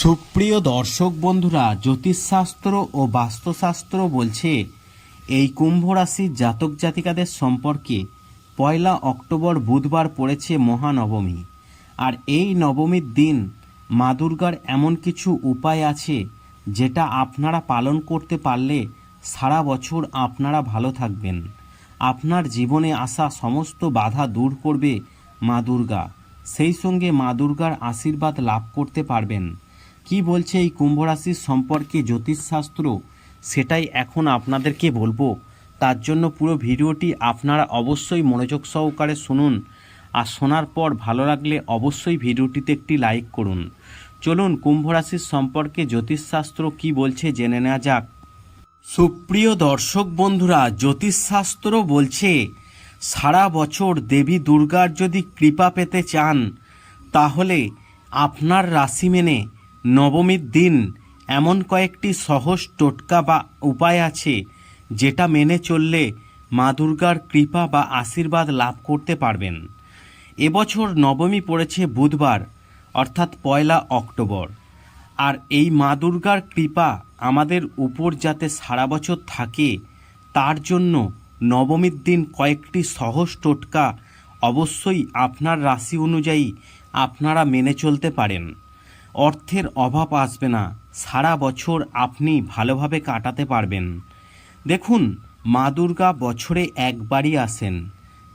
সুপ্রিয় দর্শক বন্ধুরা, জ্যোতিষশাস্ত্র ও বাস্তুশাস্ত্র বলছে, এই কুম্ভ রাশির জাতক জাতিকাদের সম্পর্কে পয়লা অক্টোবর বুধবার পড়েছে মহানবমী। আর এই নবমীর দিন মা দুর্গার এমন কিছু উপায় আছে যেটা আপনারা পালন করতে পারলে সারা বছর আপনারা ভালো থাকবেন। আপনার জীবনে আসা সমস্ত বাধা দূর করবে মা দুর্গা। সেই সঙ্গে মা দুর্গার আশীর্বাদ লাভ করতে পারবেন। কি বলছে এই কুম্ভ রাশির সম্পর্কে জ্যোতিষশাস্ত্র? সেটাই এখন আপনাদেরকে বলব। তার জন্য পুরো ভিডিওটি আপনারা অবশ্যই মনোযোগ সহকারে শুনুন। আর শোনার পর ভালো লাগলে অবশ্যই ভিডিওটিতে একটি লাইক করুন। চলুন কুম্ভ রাশির সম্পর্কে জ্যোতিষশাস্ত্র কি বলছে জেনে নেওয়া যাক। সুপ্রিয় দর্শক বন্ধুরা, জ্যোতিষশাস্ত্র বলছে, সারা বছর দেবী দুর্গার যদি কৃপা পেতে চান, তাহলে আপনার রাশি মেনে নবমীর দিন এমন কয়েকটি সহজ টোটকা বা উপায় আছে যেটা মেনে চললে মা দুর্গার কৃপা বা আশীর্বাদ লাভ করতে পারবেন। এবছর নবমী পড়েছে বুধবার, অর্থাৎ পয়লা অক্টোবর। আর এই মা দুর্গার কৃপা আমাদের উপর যাতে সারা বছর থাকে, তার জন্য নবমীর দিন কয়েকটি সহজ টোটকা অবশ্যই আপনার রাশি অনুযায়ী আপনারা মেনে চলতে পারেন। অর্থের অভাব আসবে না। সারা বছর আপনি ভালোভাবে কাটাতে পারবেন। দেখুন, মা দুর্গা বছরে একবারই আসেন।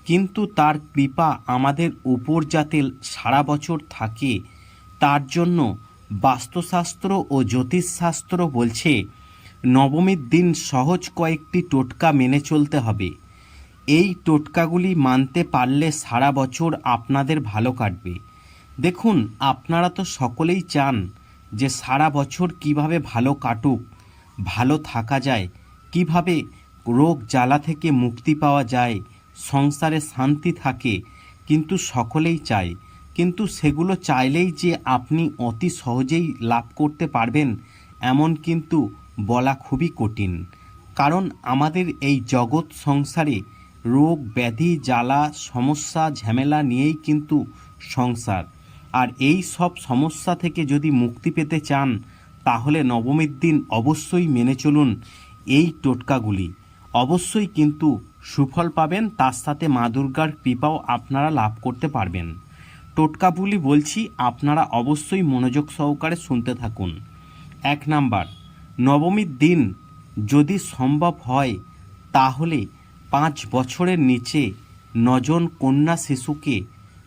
কিন্তু তার কৃপা আমাদের উপর যাতে সারা বছর থাকে, তার জন্য বাস্তুশাস্ত্র ও জ্যোতিষশাস্ত্র বলছে, নবমীর দিন সহজ কয়েকটি টোটকা মেনে চলতে হবে। এই টোটকাগুলি মানতে পারলে সারা বছর আপনাদের ভালো কাটবে। দেখুন, আপনারা তো সকলেই চান যে সারা বছর কীভাবে ভালো কাটুক, ভালো থাকা যায়, কীভাবে রোগ জ্বালা থেকে মুক্তি পাওয়া যায়, সংসারে শান্তি থাকে, কিন্তু সকলেই চায়। কিন্তু সেগুলো চাইলেই যে আপনি অতি সহজেই লাভ করতে পারবেন, এমন কিন্তু বলা খুবই কঠিন। কারণ আমাদের এই জগৎ সংসারে রোগ, ব্যাধি, জ্বালা, সমস্যা, ঝামেলা নিয়েই কিন্তু সংসার। আর এই সব সমস্যা থেকে যদি মুক্তি পেতে চান, তাহলে নবমীর দিন অবশ্যই মেনে চলুন এই টোটকাগুলি। অবশ্যই কিন্তু সুফল পাবেন, তার সাথে মা দুর্গার কৃপাও আপনারা লাভ করতে পারবেন। টোটকাগুলি বলছি, আপনারা অবশ্যই মনোযোগ সহকারে শুনতে থাকুন। এক নাম্বার, নবমীর দিন যদি সম্ভব হয়, তাহলে পাঁচ বছরের নিচে নজন কন্যা শিশুকে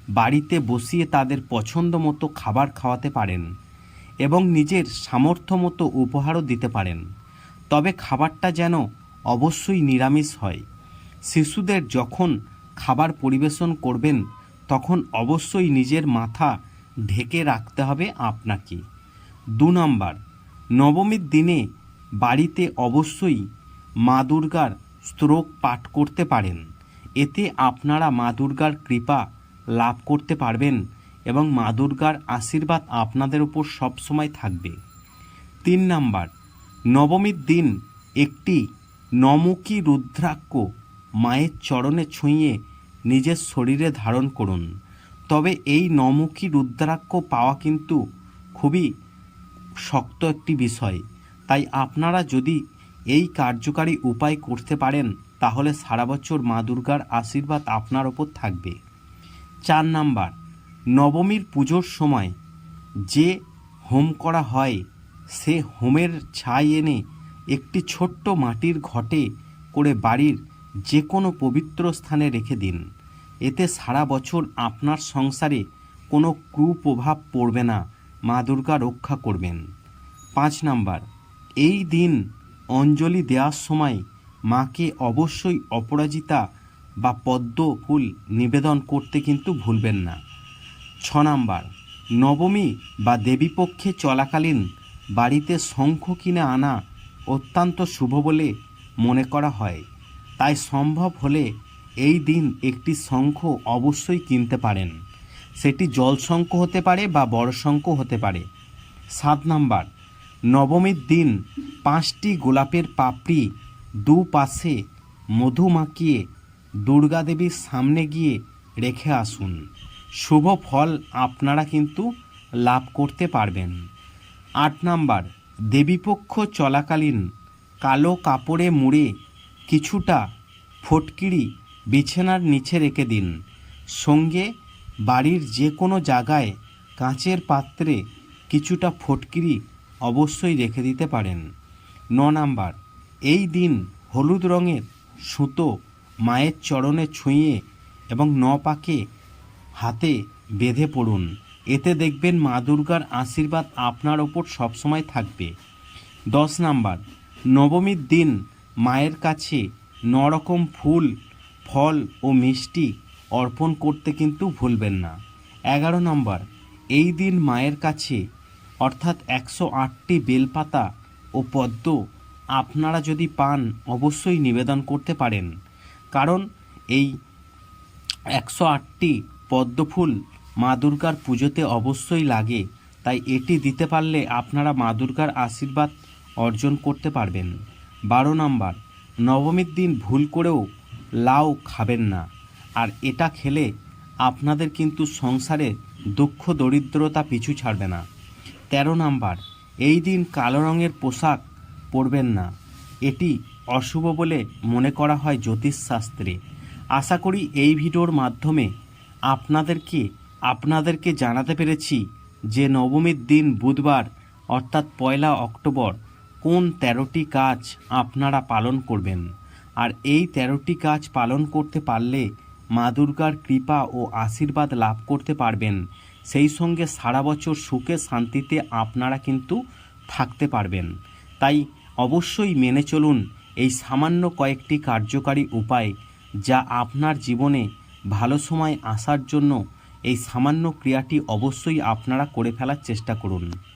বাড়িতে বসিয়ে তাদের পছন্দ মতো খাবার খাওয়াতে পারেন এবং নিজের সামর্থ্য মতো উপহারও দিতে পারেন। তবে খাবারটা যেন অবশ্যই নিরামিষ হয়। শিশুদের যখন খাবার পরিবেশন করবেন, তখন অবশ্যই নিজের মাথা ঢেকে রাখতে হবে আপনাকে। দু নম্বর, নবমীর দিনে বাড়িতে অবশ্যই মা দুর্গার স্ত্রোক পাঠ করতে পারেন। এতে আপনারা মা দুর্গার কৃপা লাভ করতে পারবেন এবং মা দুর্গার আশীর্বাদ আপনাদের উপর সবসময় থাকবে। তিন নাম্বার, নবমীর দিন একটি নমুখী রুদ্রাক্ষ মায়ের চরণে ছুঁয়ে নিজের শরীরে ধারণ করুন। তবে এই নমুখী রুদ্রাক্ষ পাওয়া কিন্তু খুবই শক্ত একটি বিষয়। তাই আপনারা যদি এই কার্যকারী উপায় করতে পারেন, তাহলে সারা বছর মা দুর্গার আশীর্বাদ আপনার ওপর থাকবে। চার নাম্বার, নবমীর পুজোর সময় যে হোম করা হয়, সে হোমের ছাই এনে একটি ছোট্ট মাটির ঘটে করে বাড়ির যে কোনো পবিত্র স্থানে রেখে দিন। এতে সারা বছর আপনার সংসারে কোনো কুপ্রভাব পড়বে না, মা দুর্গা রক্ষা করবেন। পাঁচ নাম্বার, এই দিন অঞ্জলি দেওয়ার সময় মাকে অবশ্যই অপরাজিতা বা পদ্ম ফুল নিবেদন করতে কিন্তু ভুলবেন না। ছ নাম্বার, নবমী বা দেবীপক্ষে চলাকালীন বাড়িতে শঙ্খ কিনে আনা অত্যন্ত শুভ বলে মনে করা হয়। তাই সম্ভব হলে এই দিন একটি শঙ্খ অবশ্যই কিনতে পারেন। সেটি জল শঙ্খ হতে পারে বা বড় শঙ্খ হতে পারে। সাত নাম্বার, নবমীর দিন পাঁচটি গোলাপের পাপড়ি দুপাশে মধু মাখিয়ে দুর্গা দেবীর সামনে গিয়ে রেখে আসুন। শুভ ফল আপনারা কিন্তু লাভ করতে পারবেন। আট নাম্বার, দেবীপক্ষ চলাকালীন কালো কাপড়ে মুড়ে কিছুটা ফটকিরি বিছানার নিচে রেখে দিন। সঙ্গে বাড়ির যে কোনো জায়গায় কাঁচের পাত্রে কিছুটা ফটকিরি অবশ্যই রেখে দিতে পারেন। ন নাম্বার, এই দিন হলুদ রঙের সুতো মায়ের চরণে ছুঁয়ে এবং ন পাকে হাতে বেঁধে পড়ুন। এতে দেখবেন মা দুর্গার আশীর্বাদ আপনার ওপর সবসময় থাকবে। দশ নাম্বার, নবমীর দিন মায়ের কাছে নরকম ফুল, ফল ও মিষ্টি অর্পণ করতে কিন্তু ভুলবেন না। এগারো নম্বর, এই দিন মায়ের কাছে অর্থাৎ একশো আটটি বেলপাতা ও পদ্ম আপনারা যদি পান, অবশ্যই নিবেদন করতে পারেন। কারণ এই একশো আটটি পদ্মফুল মা দুর্গার পুজোতে অবশ্যই লাগে। তাই এটি দিতে পারলে আপনারা মা দুর্গার আশীর্বাদ অর্জন করতে পারবেন। বারো নম্বর, নবমীর দিন ভুল করেও লাউ খাবেন না। আর এটা খেলে আপনাদের কিন্তু সংসারে দুঃখ, দরিদ্রতা পিছু ছাড়বে না। তেরো নাম্বার, এই দিন কালো রঙের পোশাক পরবেন না। এটি অশুভ বলে মনে করা হয় জ্যোতিষশাস্ত্রে। আশা করি এই ভিডিওর মাধ্যমে আপনাদেরকে আপনাদেরকে জানাতে পেরেছি যে নবমীর দিন বুধবার, অর্থাৎ পয়লা অক্টোবর, কোন তেরোটি কাজ আপনারা পালন করবেন? আর এই তেরোটি কাজ পালন করতে পারলে মা দুর্গার কৃপা ও আশীর্বাদ লাভ করতে পারবেন। সেই সঙ্গে সারা বছর সুখে শান্তিতে আপনারা কিন্তু থাকতে পারবেন। তাই অবশ্যই মেনে চলুন এই সামান্য কয়েকটি কার্যকারী উপায় যা আপনার জীবনে ভালো সময় আসার জন্য এই সামান্য ক্রিয়াটি অবশ্যই আপনারা করে ফেলার চেষ্টা করুন।